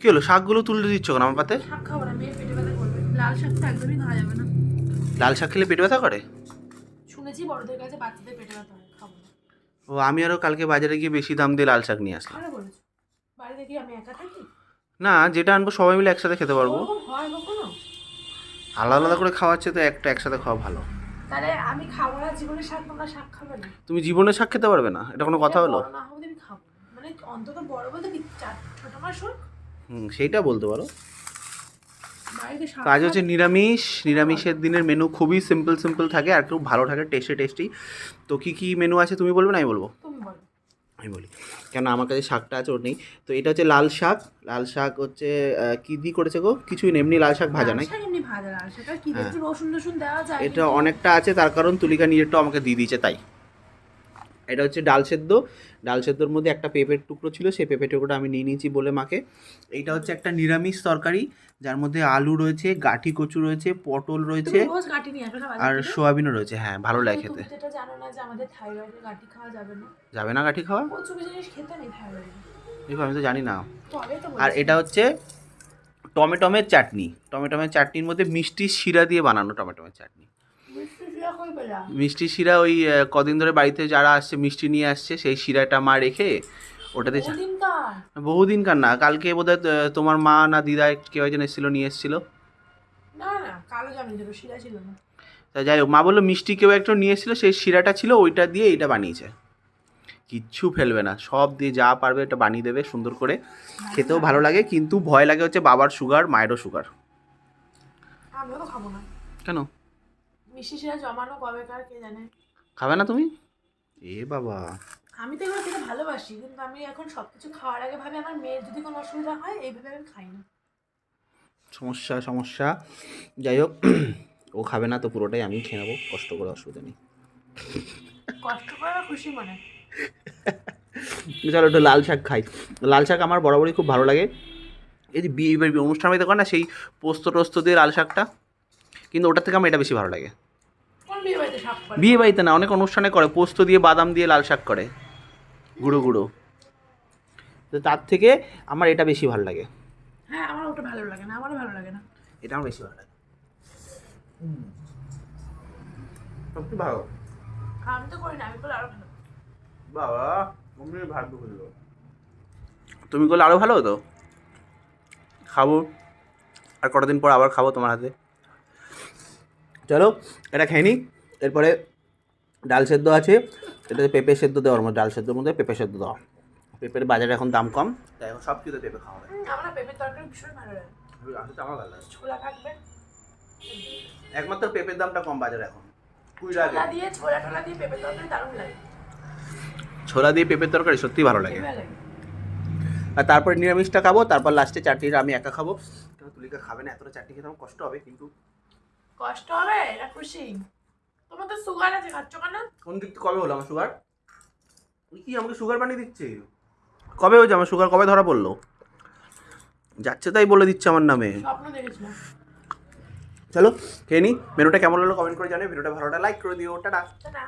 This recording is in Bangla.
কি হলো? শাকগুলো তুলে দিচ্ছ কেন আমার পাতে? শাক খাব না মেয়ের পেটে ব্যথা করবে। লাল শাক একদমই খাওয়া যাবে না। লাল শাক খেলে পেট ব্যথা করে? শুনেছি বড়দের কাছে বাচ্চাদের পেটে ব্যথা হয় খাব না। ও আমি আরও কালকে বাজারে গিয়ে বেশি দাম দিয়ে লাল শাক নিয়ে আসলাম। বলেছ? বাড়িতে কি আমি একা থাকি? না যেটা আনব সবাই মিলে একসাথে খেতে পারব। ওরকম হয় কখনো? আলাদা আলাদা করে খাওয়াচ্ছে তো একটা একসাথে খাওয়া ভালো। তাহলে আমি খাব না জীবনে শাক তোমরা শাক খাবে না। তুমি জীবনে শাক খেতে পারবে না? এটা কোনো কথা হলো? বড় না আমি খাব। না। মানে অন্তত বড় বলতে কি চার ছোট মাস হোক সেইটা বলতে পারো। কাজ হচ্ছে নিরামিষ নিরামিষের দিনের মেনু খুবই সিম্পল সিম্পল থাকে আর খুব ভালো থাকে টেস্টে টেস্টি তো কী কী মেনু আছে তুমি বলবে না? আমি বলব। আমি বলি। কেন আমার কাছে শাকটা আছে ওর নেই। তো এটা হচ্ছে লাল শাক। লাল শাক হচ্ছে কি দিয়ে করেছে গো? কিছুই নেই এমনি লাল শাক ভাজা নাই? হ্যাঁ। এটা অনেকটা আছে তার কারণ তুলিকা নিজেরটাও আমাকে দিয়ে দিয়েছে তাই। এটা হচ্ছে ডাল সেদ্ধ। ডাল সেদ্ধর মধ্যে একটা পেঁপের টুকরো ছিল সেই পেঁপের টুকরোটা আমি নিয়ে নিয়েছি বলে মাকে। এইটা হচ্ছে একটা নিরামিষ তরকারি যার মধ্যে আলু রয়েছে গাঠি কচু রয়েছে পটল রয়েছে আর সোয়াবিনও রয়েছে হ্যাঁ ভালো লাগে খেতে। যাবে না। গাঠি খাওয়া? দেখো আমি তো জানি না। আর এটা হচ্ছে টমেটোমের চাটনি। টমেটোমের চাটনির মধ্যে মিষ্টি শিরা দিয়ে বানানো টমেটোমের চাটনি। মিষ্টি শিরা ওই কদিন ধরে বাড়িতে যারা আসছে মিষ্টি নিয়ে আসছে সেই শিরাটা মা রেখে ওটাতে বহুদিন কার? না কালকে বোধহয় আহ, তোমার মা না দিদা কেউ একজন এসেছিল নিয়ে এসেছিল। তা যাই হোক মা বলল মিষ্টি কেউ একটু নিয়ে এসেছিল সেই শিরাটা ছিল ওইটা দিয়ে এটা বানিয়েছে। কিচ্ছু ফেলবে না সব দিয়ে যা পারবে এটা বানিয়ে দেবে সুন্দর করে। খেতেও ভালো লাগে কিন্তু ভয় লাগে হচ্ছে বাবার সুগার মায়েরও সুগার কেন? মিষ্টি শিরা জমানো কবে কার কে জানে? খাবে না তুমি? এ বাবা। আমি তো এগুলো খেতে ভালোবাসি কিন্তু আমি এখন সব কিছু খাওয়ার আগে ভাবে আমার মেয়ের যদি কোনো অসুবিধা হয় এইভাবে আমি খাই না। সমস্যা সমস্যা। যাই হোক ও খাবে না তো পুরোটাই আমি খেয়ে নেব কষ্ট করে অসুবিধা নেই। কষ্ট করে খুশি মনে? চলো একটু লাল শাক খাই। লাল শাক আমার বরাবরই খুব ভালো লাগে। এই যে বিয়ে অনুষ্ঠান বাড়িতে করে না সেই পোস্ত টোস্ত দিয়ে লাল শাকটা কিন্তু ওটার থেকে আমার এটা বেশি ভালো লাগে। বিয়ে বাড়িতে না অনেক অনুষ্ঠানে করে পোস্ত দিয়ে বাদাম দিয়ে লাল শাক করে। গুঁড়ো গুঁড়ো। তো তার থেকে আমার এটা বেশি ভালো লাগে। হ্যাঁ আমার ওটা ভালো লাগে না আমারও ভালো লাগে না। এটা আমার বেশি ভালো লাগে। সত্যি ভালো। আমি তো করি না আমি করলে আরও ভালো। বাবা ভাগ্য তুমি করলে আরও ভালো হতো? খাব। আর কটা দিন পর আবার খাব তোমার হাতে। চলো এটা খেয়ে নিই এরপরে ডাল সেদ্ধ আছে এটাতে পেঁপে সেদ্ধ দেওয়ার মধ্যে ডাল সেদ্ধর মধ্যে পেঁপে সেদ্ধ দেওয়া। পেঁপের বাজারে এখন দাম কম। তাই এখন সব কিছু পেঁপে খাওয়া হয়। আমার পেঁপের তরকারি ভীষণ ভালো লাগে। আমার ভালো লাগে। ছোলা থাকবে। একমাত্র পেঁপের দামটা কম বাজারে এখন। কুড়ি টাকা। ছোলা দিয়ে ছোলা টোলা দিয়ে পেঁপের তরকারি দারুণ লাগে। ছোলা দিয়ে পেঁপের তরকারি সত্যি ভালো লাগে। আর তারপর নিরামিষটা খাব তারপর লাস্টে চাটনিটা আমি একা খাব। কেন তুলিকা খাবে না এতটা চাটনি খেতে আমার কষ্ট হবে কিন্তু কষ্ট হবে? না খুশি। তোমার তো সুগার আছে খাচ্ছ কেন? কোন দিক কবে হলো আমার সুগার কি আমাকে সুগার বানিয়ে দিচ্ছে? কবে হয়েছে আমার সুগার কবে ধরা পড়ল? যাচ্ছে তাই বলে দিচ্ছে আমার নামে। স্বপ্ন দেখেছিলাম চলো খেয়ে নি। মেনুটা কেমন হলো কমেন্ট করে জানে ভিডিওটা ভালোটা লাইক করে দিও। টাটা। টাটা।